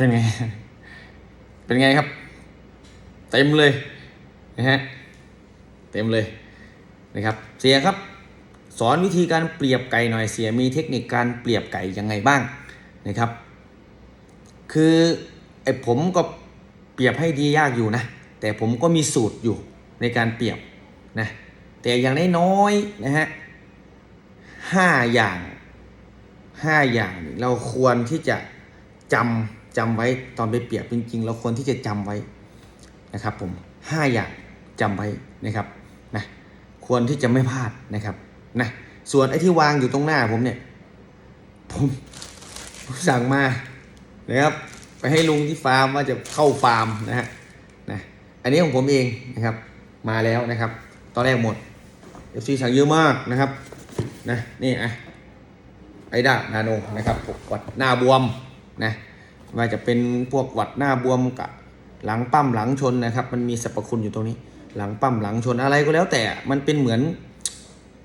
เป็นไง เป็นไงครับ เต็มเลยนะฮะ เต็มเลยนะครับ เสียครับ สอนวิธีการเปรียบไก่หน่อยเสียมีเทคนิคการเปรียบไก่ยังไงบ้างนะครับ คือไอผมก็เปรียบให้ดียากอยู่นะ แต่ผมก็มีสูตรอยู่ในการเปรียบนะ แต่อย่างน้อยๆนะฮะห้าอย่างห้าอย่างเราควรที่จะจำ จำไว้ตอนไปเปรียบจริงๆเราควรที่จะจำไว้นะครับ ผมห้าอย่างจำไว้นะครับนะควรที่จะไม่พลาดนะครับนะส่วนไอ้ที่วางอยู่ตรงหน้าผมเนี่ย ผมสั่งมานะครับ ไปให้ลุงที่ฟาร์มว่าจะเข้าฟาร์มนะฮะนะอันนี้ของผมเองนะครับ มาแล้วนะครับ ตอนแรกหมดเอฟซีสั่งเยอะมากนะครับนะนี่อะไอด้านาโนนะครับกหวัดหน้าบวมนะ ว่าจะเป็นพวกหวัดหน้าบวมกับหลังปั้มหลังชนนะครับ มันมีสรรพคุณอยู่ตรงนี้ หลังปั้มหลังชนอะไรก็แล้วแต่มันเป็นเหมือน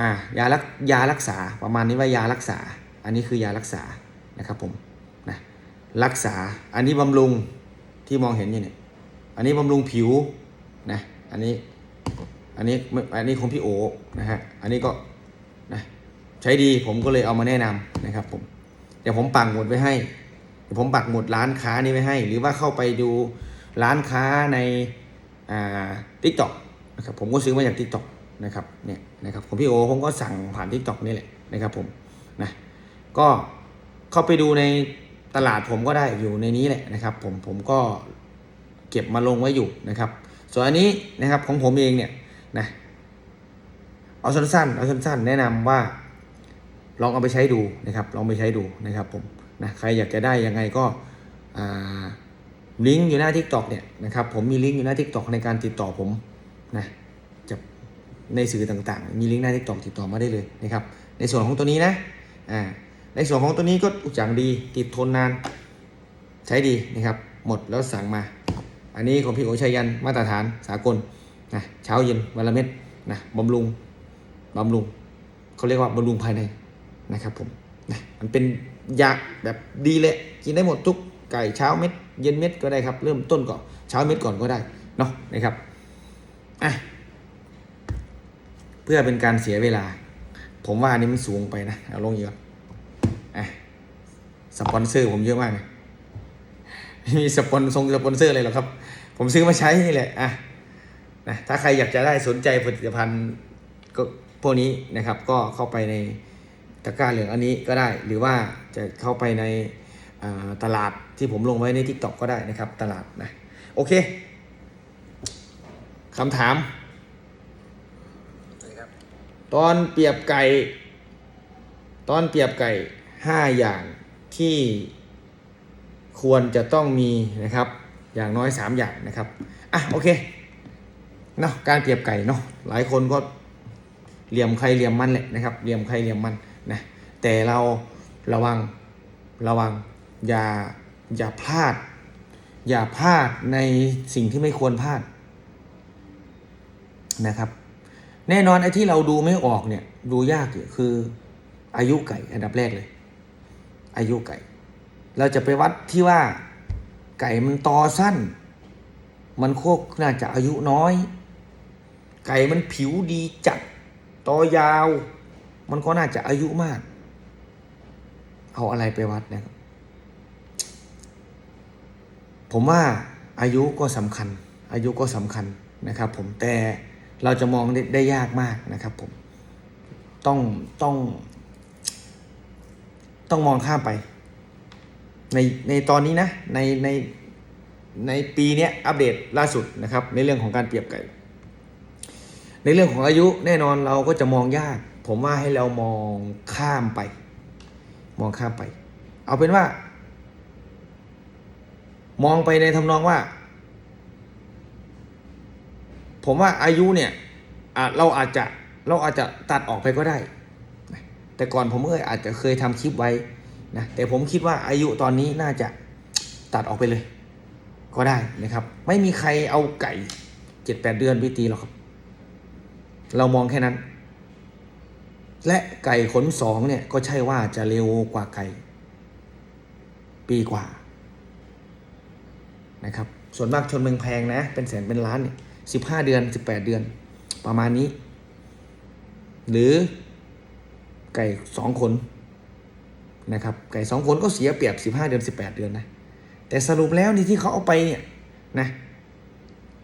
อ่ายารักยารักษาประมาณนี้ว่ายารักษา อันนี้คือยารักษานะครับผมนะรักษาอันนี้บำรุงที่มองเห็นอยู่เนี่ยอันนี้บำรุงผิวนะอันนี้อันนี้ไม่อันนี้ของพี่โอนะฮะอันนี้ก็นะใช้ดีผมก็เลยเอามาแนะนำนะครับผมเดี๋ยวผมปักหมดไว้ให้ ผมปักหมุดร้านค้านี้ไว้ให้ หรือว่าเข้าไปดูร้านค้าในอ่าทิกตอกนะครับผมก็ซื้อมาจากทิกตอกนะครับเนี่ยนะครับของพี่โอผมก็สั่งผ่านทิกตอกนี่แหละนะครับผมนะก็เข้าไปดูในตลาดผมก็ได้อยู่ในนี้แหละนะครับผมผมก็เก็บมาลงไว้อยู่นะครับ ส่วนอันนี้นะครับของผมเองเนี่ยนะเอาสั้นๆเอาสั้นๆ แนะนำว่า ลองเอาไปใช้ดูนะครับ ลองไปใช้ดูนะครับผม นะใครอยากจะได้ยังไงก็ลิงก์อยู่หน้า t ิ k t o k เนี่ยนะครับผมมีลิงก์อยู่หน้า t ิ k t o k ในการติดต่อผมนะจะในสื่อต่างๆ มีลิงก์หน้า t ิ k t o k ติดต่อมาได้เลยนะครับในส่วนของตัวนี้นะอ่าในส่วนของตัวนี้ก็อย่างดีติดทนนานใช้ดีนะครับหมดแล้วสั่งมา อันนี้ของพี่โอชัยยันมาตรฐานสากลนะเช้าเย็นวันละเม็ดนะบำรุงบำรุงเขาเรียกว่าบำรุงภายในนะครับผมนะมันเป็น ยาแบบดีเลยกินได้หมดทุกไก่เช้าเม็ด เย็นเม็ดก็ได้ครับ เริ่มต้นก่อนเช้าเม็ดก่อนก็ได้เนาะนะครับอะเพื่อเป็นการเสียเวลา ผมว่านี้มันสูงไปนะเอาลงอีกก่อนอะสปอนเซอร์ผมเยอะมากเลยไม่มีสปอนทรงสปอนเซอร์อะไรหรอกครับ ผมซื้อมาใช้นี่แหละอะนะถ้าใครอยากจะได้สนใจผลิตภัณฑ์ก็พวกนี้นะครับ ก็เข้าไปใน ตะกร้าเหลืองอันนี้ก็ได้ หรือว่าจะเข้าไปในอ่าตลาดที่ผมลงไว้ใน TikTok ก็ได้นะครับ ตลาดนะ โอเคคำถาม ตอนเปรียบไก่ ตอนเปรียบไก่ห้าอย่างที่ควรจะต้องมีนะครับ อย่างน้อย3อย่างนะครับ อะโอเคเนาะการเปรียบไก่เนาะหลายคนก็เหลี่ยมใครเหลี่ยมมันแหละนะครับเหลี่ยมใครเหลี่ยมมัน นะแต่เราระวังระวังอย่าอย่าพลาด อย่าพลาดในสิ่งที่ไม่ควรพลาดนะครับ แน่นอนไอ้ที่เราดูไม่ออกเนี่ยดูยากอยู่คืออายุไก่อันดับแรกเลย อายุไก่ เราจะไปวัดที่ว่าไก่มันตอสั้น มันโคกน่าจะอายุน้อย ไก่มันผิวดีจัดตอยาว มันก็น่าจะอายุมาก เอาอะไรไปวัดนะครับ ผมว่าอายุก็สำคัญ อายุก็สำคัญนะครับ ผมแต่เราจะมองได้ไดยากมากนะครับ ผมต้องต้อง ต้องมองข้ามไป ในในตอนนี้นะ ในในในปีเนี้ยอัปเดตล่าสุดนะครับ ในเรื่องของการเปรียบไก่ ในเรื่องของอายุแน่นอนเราก็จะมองยาก ผมว่าให้เรามองข้ามไป มองข้ามไป เอาเป็นว่า มองไปในทำนองว่า ผมว่าอายุเนี่ยเราอาจจะเราอาจจะตัดออกไปก็ได้ แต่ก่อนผมเอยอาจจะเคยทำคลิปไว้นะแต่ผมคิดว่าอายุตอนนี้น่าจะตัดออกไปเลย ก็ได้นะครับ ไม่มีใครเอาไก่เจ็ดแปดเดือนไปตีหรอกครับ เรามองแค่นั้น และไก่ขนสองเนี่ยก็ใช่ว่าจะเร็วกว่าไก่ ปีกว่านะครับ ส่วนมากชนเมืองแพงนะ เป็นแสนเป็นล้านเนี่ยสิบห้าเดือนสิบแปดเดือน ประมาณนี้ หรือไก่สองขนนะครับ ไก่สองขนก็เสียเปรียบสิบห้าเดือนสิบแปดเดือนนะ แต่สรุปแล้วนี่ที่เขาเอาไปเนี่ยนะ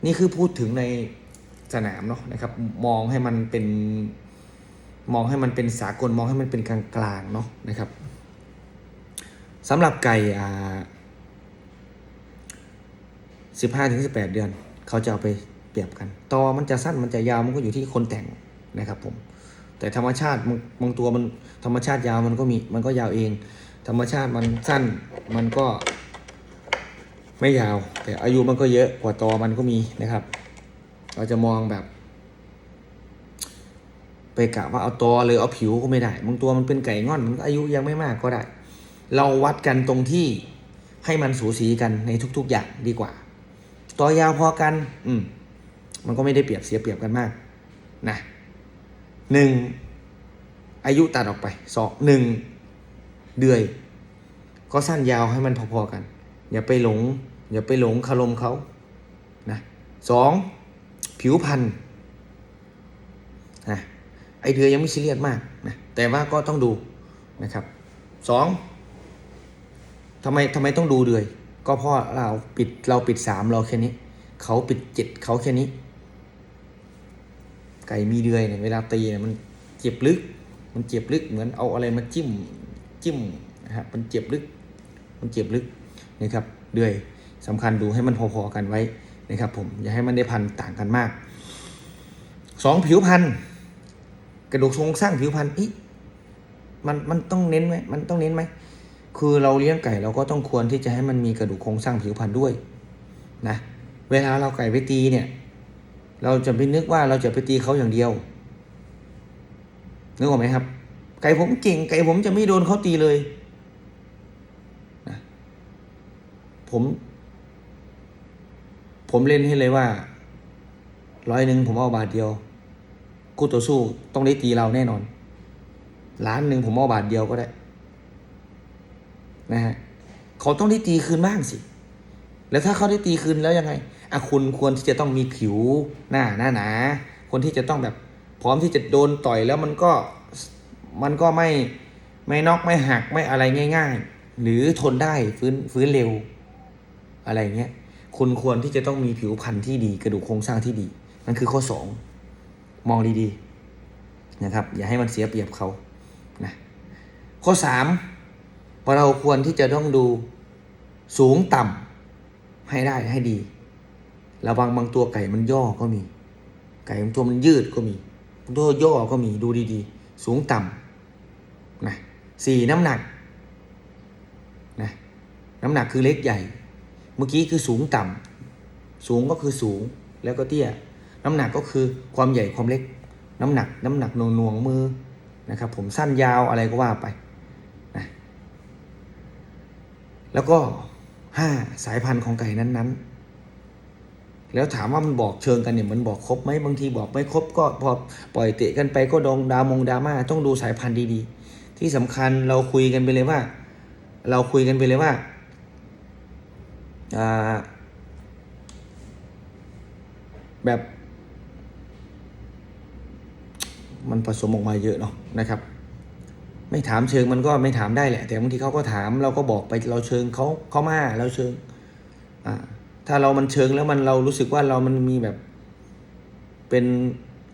นี่คือพูดถึงในสนามเนาะนะครับ มองให้มันเป็น มองให้มันเป็นสากลมองให้มันเป็นกลางๆเนาะนะครับสำหรับไก่อ่าสิบห้าถึงสิบแปดเดือน เขาจะเอาไปเปรียบกัน ตอมันจะสั้นมันจะยาวมันก็อยู่ที่คนแต่งนะครับผม แต่ธรรมชาติบางตัวมันธรรมชาติยาวมันก็มีมันก็ยาวเอง ธรรมชาติมันสั้นมันก็ไม่ยาว แต่อายุมันก็เยอะกว่าตอมันก็มีนะครับ เราจะมองแบบ ไปกะว่าเอาตอเลยเอาผิวก็ไม่ได้บางตัวมันเป็นไก่ง่อนมันก็อายุยังไม่มากก็ได้ เราวัดกันตรงที่ให้มันสูสีกันในทุก ๆ อย่างดีกว่าตอยาวพอกัน อืม มันก็ไม่ได้เปรียบเสียเปรียบกันมาก นะหนึ่งอายุตัดออกไปสองหนึ่งเดือย ก็สั้นยาวให้มันพอๆกัน อย่าไปหลง อย่าไปหลงคารมเขานะสองผิวพันธุ์นะ ไอเดือยยังไม่ซีเรียสมากนะแต่ว่าก็ต้องดูนะครับสองทำไมทำไมต้องดูเดือย ก็เพราะเราปิดเราปิดสามเราแค่นี้ เขาปิดเจ็ดเขาแค่นี้ ไก่มีเดือยเนี่ยเวลาตีเนี่ยมันเจ็บลึก มันเจ็บลึกเหมือนเอาอะไรมาจิ้มจิ้มนะฮะมันเจ็บลึก มันเจ็บลึกนะครับเดือยสำคัญดูให้มันพอๆกันไว้นะครับผมอย่าให้มันได้พันต่างกันมากสองผิวพันธุ์ กระดูกโครงสร้างผิวพันธุ์อีมันมันต้องเน้นไหมมันต้องเน้นไหมคือเราเลี้ยงไก่เราก็ต้องควรที่จะให้มันมีกระดูกโครงสร้างผิวพันธุ์ด้วยนะเวลาเราไก่ไปตีเนี่ย เราจะไปนึกว่าเราจะไปตีเขาอย่างเดียวนึกออกไหมครับ ไก่ผมเก่ง ไก่ผมจะไม่โดนเขาตีเลยนะผม ผมเล่นให้เลยว่าร้อยหนึ่งผมเอาบาทเดียว คู่ต่อสู้ต้องได้ตีเราแน่นอน ล้านหนึ่งผมเอาบาทเดียวก็ได้ นะฮะเขาต้องได้ตีคืนบ้างสิ แล้วถ้าเขาได้ตีคืนแล้วยังไงอะคุณควรที่จะต้องมีผิวหน้าหน้าหนาคนที่จะต้องแบบ พร้อมที่จะโดนต่อยแล้วมันก็มันก็ไม่ไม่นอกไม่หักไม่อะไรง่าย ๆ หรือทนได้ฟื้นฟื้นเร็ว อะไรเงี้ยคุณควรที่จะต้องมีผิวพรรณที่ดี กระดูกโครงสร้างที่ดีนั่นคือข้อสอง มองดีๆนะครับ อย่าให้มันเสียเปรียบเขานะข้อสามเราควรที่จะต้องดูสูงต่ำให้ได้ให้ดีระวังบางตัวไก่มันย่อก็มี ไก่บางตัวมันยืดก็มีบางตัวย่อก็มีดูดีๆ สูงต่ำนะสี่น้ำหนักนะน้ำหนักคือเล็กใหญ่ เมื่อกี้คือสูงต่ำสูงก็คือสูงแล้วก็เตี้ย น้ำหนักก็คือความใหญ่ความเล็ก น้ำหนักน้ำหนักหน่วงหน่วงมือนะครับ ผมสั้นยาวอะไรก็ว่าไปนะแล้วก็ห้าสายพันธุ์ของไก่นั้นๆ แล้วถามว่ามันบอกเชิงกันเนี่ยมันบอกครบไหมบางทีบอกไม่ครบก็พอปล่อยเตะกันไปก็ดองดามงดาม่าต้องดูสายพันธุ์ดีๆ ที่สำคัญเราคุยกันไปเลยว่า เราคุยกันไปเลยว่าแบบ มันผสมออกมาเยอะเนาะนะครับ ไม่ถามเชิงมันก็ไม่ถามได้แหละ แต่บางทีเขาก็ถามเราก็บอกไปเราเชิงเขาเขามาเราเชิงอ่าถ้าเรามันเชิงแล้วมันเรารู้สึกว่าเรามันมีแบบ เป็น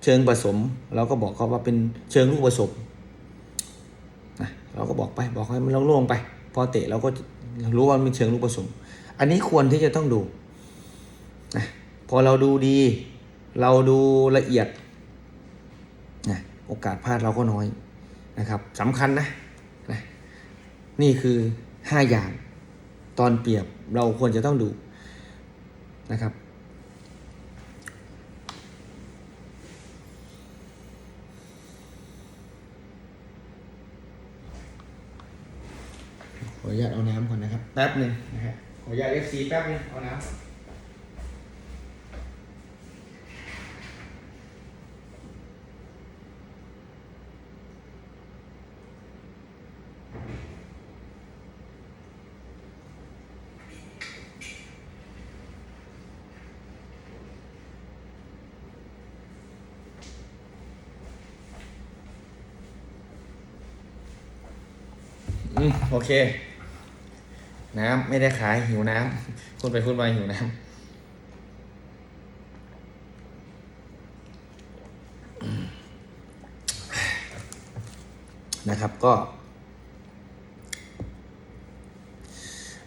เชิงผสม เราก็บอกเขาว่าเป็นเชิงลูกผสมนะเราก็บอกไปบอกให้มันโล่งๆไป พอเตะเราก็รู้ว่ามันเชิงลูกผสม อันนี้ควรที่จะต้องดูนะพอเราดูดี เราดูละเอียด โอกาสพลาดเราก็น้อยนะครับสำคัญนะนะนี่คือห้าอย่าง ตอนเปรียบเราควรจะต้องดูนะครับ ขออนุญาตเอาน้ำก่อนนะครับ แป๊บหนึ่งนะฮะขออนุญาตเอฟซีแป๊บหนึงเอาน้ำ อืมโอเค น้ำไม่ได้ขายหิวน้ำพูดไปพูดมาหิวน้ำนะครับก็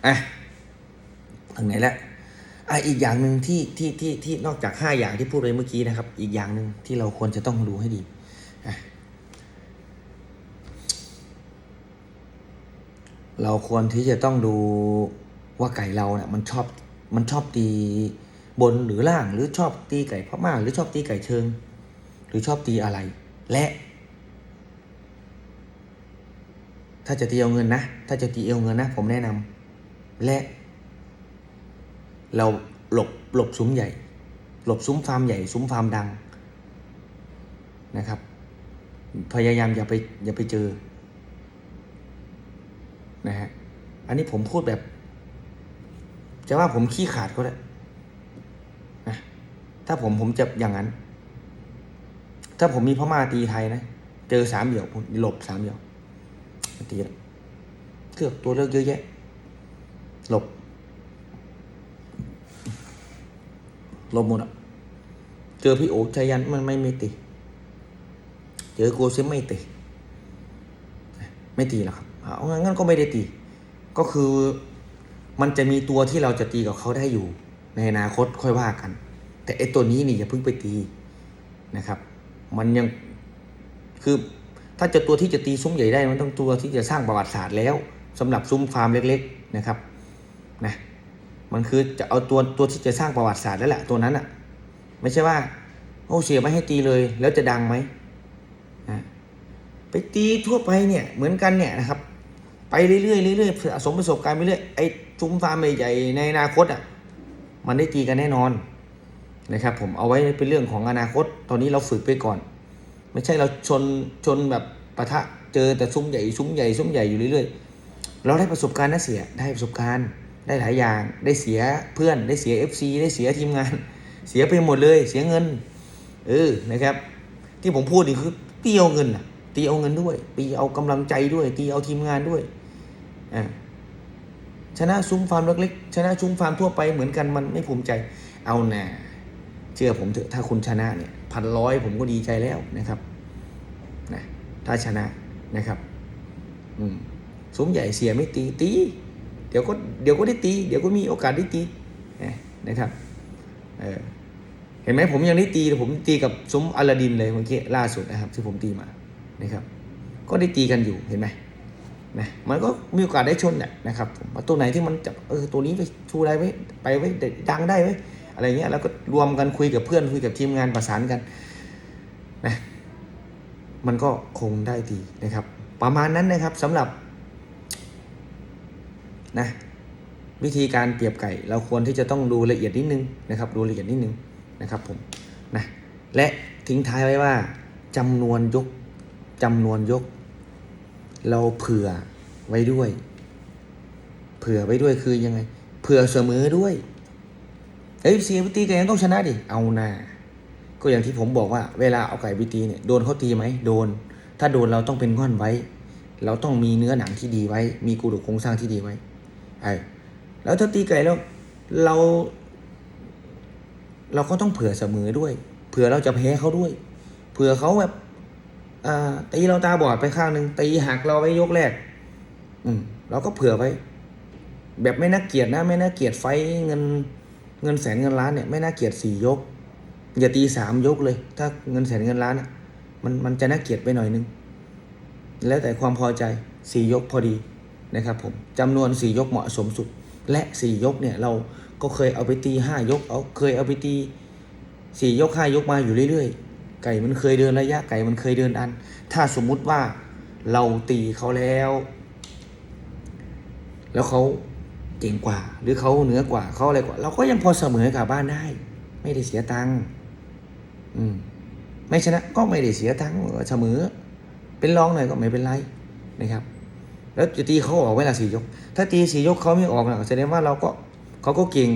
อะถึงไหนแล้วอะอีกอย่างหนึ่งที่ที่ที่ที่นอกจากห้าอย่างที่พูดไปเมื่อกี้นะครับ อีกอย่างหนึ่งที่เราควรจะต้องดูให้ดีอะ เราควรที่จะต้องดูว่าไก่เราเนี่ยมันชอบมันชอบตีบนหรือล่างหรือชอบตีไก่พม่าหรือชอบตีไก่เชิง หรือชอบตีอะไร และ ถ้าจะตีเอาเงินนะ ถ้าจะตีเอาเงินนะ ผมแนะนำและ เราหลบหลบซุ้มใหญ่ หลบซุ้มฟาร์มใหญ่ซุ้มฟาร์มดังนะครับ พยายามอย่าไปอย่าไปเจอ นะฮะอันนี้ผมพูดแบบ จะว่าผมขี้ขาดก็ได้นะถ้าผมผมจะอย่างนั้น ถ้าผมมีพม่าตีไทยนะ เจอสามเดี่ยวผมหลบสามเดี่ยวตีละเกือบตัวเลือกเยอะแยะ หลบหลบหมดอะเจอพี่โอชัยยันมันไม่ไม่ตีเจอโกเซมไม่ตีไม่ตีหรอกครับ เอางั้นก็ไม่ได้ตี ก็คือมันจะมีตัวที่เราจะตีกับเขาได้อยู่ ในอนาคตค่อยว่ากัน แต่ไอตัวนี้นี่อย่าเพิ่งไปตีนะครับ มันยังคือถ้าจะตัวที่จะตีซุ้มใหญ่ได้มันต้องตัวที่จะสร้างประวัติศาสตร์แล้วสำหรับซุ้มฟาร์มเล็ก ๆนะครับนะมันคือจะเอาตัวตัวที่จะสร้างประวัติศาสตร์แล้วแหละตัวนั้นอะ่ะไม่ใช่ว่าโอ้เสียไม่ให้ตีเลย แล้วจะดังไหมอะไปตีทั่วไปเนี่ยเหมือนกันเนี่ยนะครับ ไปเรื่อยๆเรื่อยๆสะสมประสบการณ์ไปเรื่อยไอ้ซุ้มฟาร์มใหญ่ๆในอนาคตอะมันได้ตีกันแน่นอนนะครับ ผมเอาไว้เป็นเรื่องของอนาคต ตอนนี้เราฝึกไปก่อน ไม่ใช่เราชนชนแบบปะทะเจอแต่ซุ้มใหญ่ซุ้มใหญ่ซุ้มใหญ่อยู่เรื่อยๆ เราได้ประสบการณ์นะเสียได้ประสบการณ์ ได้หลายอย่าง ได้เสียเพื่อนได้เสีย FC ได้เสียทีมงาน เสียไปหมดเลย เสียเงินเออนะครับ ที่ผมพูดนี่คือตีเอาเงินน่ะตีเอาเงินด้วยตีเอากำลังใจด้วยตีเอาทีมงานด้วย ชนะซุ้มฟาร์มเล็กๆชนะซุ้มฟาร์มทั่วไปเหมือนกันมันไม่ภูมิใจ เอาน่เชื่อผมเถอะถ้าคุณชนะเนี่ยพันร้อยผมก็ดีใจแล้วนะครับนะถ้าชนะนะครับ อืมซุ้มใหญ่เสียไม่ตีตี เดี๋ยวก็เดี๋ยวก็ได้ตี เดี๋ยวก็มีโอกาสได้ตีนะครับเออเห็นไหมผมยังได้ตีผมตีกับซุ้มอลาดินเลยเมื่อกี้ล่าสุดนะครับ ที่ผมตีมานะครับ ก็ได้ตีกันอยู่เห็นไหม นะมันก็มีโอกาสได้ชนแหละนะครับผมตัวไหนที่มันจะเออตัวนี้ไปชูได้ไว้ไปไว้ดังได้ไว้อะไรเงี้ยแล้วก็รวมกันคุยกับเพื่อนคุยกับทีมงานประสานกันนะมันก็คงได้ดีนะครับ ประมาณนั้นนะครับสำหรับนะวิธีการเปรียบไก่ เราควรที่จะต้องดูละเอียดนิดนึงนะครับ ดูละเอียดนิดนึงนะครับผมนะและทิ้งท้ายไว้ว่าจำนวนยกจำนวนยก เราเผื่อไว้ด้วย เผื่อไว้ด้วยคือยังไง เผื่อเสมอด้วยเอ้ยเสียไปตีไก่ยังต้องชนะดิเอานาก็อย่างที่ผมบอกว่าเวลาเอาไก่ไปตีเนี่ยโดนเขาตีไหมโดน ถ้าโดนเราต้องเป็นง่อนไว้ เราต้องมีเนื้อหนังที่ดีไว้ มีกระดูกโครงสร้างที่ดีไว้ไอ้แล้วถ้าตีไก่แล้วเรา เราก็ต้องเผื่อเสมอด้วย เผื่อเราจะแพ้เขาด้วย เผื่อเขาแบบ ตีเราตาบอดไปข้างหนึ่งตีหักเราไว้ยกแรก อืมเราก็เผื่อไว้ แบบไม่น่าเกลียดนะ ไม่น่าเกลียดไฟเงินเงินแสนเงินล้านเนี่ยไม่น่าเกลียดสี่ยก อย่าตีสามยกเลย ถ้าเงินแสนเงินล้านอะมันมันจะน่าเกลียดไปหน่อยนึง แล้วแต่ความพอใจสี่ยกพอดีนะครับผมจำนวนสี่ยกเหมาะสมสุด และสี่ยกเนี่ยเราก็เคยเอาไปตีห้ายกเอาเคยเอาไปตีสี่ยกห้ายกมาอยู่เรื่อยๆ ไก่มันเคยเดินระยะไก่มันเคยเดินอัน ถ้าสมมุติว่าเราตีเขาแล้ว แล้วเขาเก่งกว่า หรือเขาเหนือกว่าเขาอะไรกว่า เราก็ยังพอเสมอกับบ้านได้ ไม่ได้เสียตังค์อืม ไม่ชนะก็ไม่ได้เสียตังค์เสมอ เป็นรองหน่อยก็ไม่เป็นไรนะครับ แล้วจะตีเขาออกเวลาสี่ยก ถ้าตีสี่ยกเขาไม่ออกนะแสดงว่าเราก็เขาก็เก่ง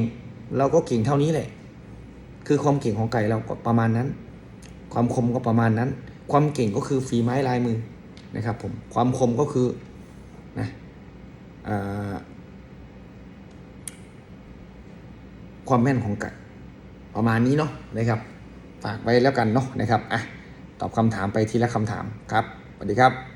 เราก็เก่งเท่านี้แหละ คือความเก่งของไก่เราก็ประมาณนั้น ความคมก็ประมาณนั้น ความเก่งก็คือฝีไม้ลายมือนะครับผมความคมก็คือนะอความแม่นของไก่ประมาณนี้เนาะนะครับฝากไว้แล้วกันเนาะนะครับอะตอบคำถามไปทีละคำถามครับสวัสดีครับ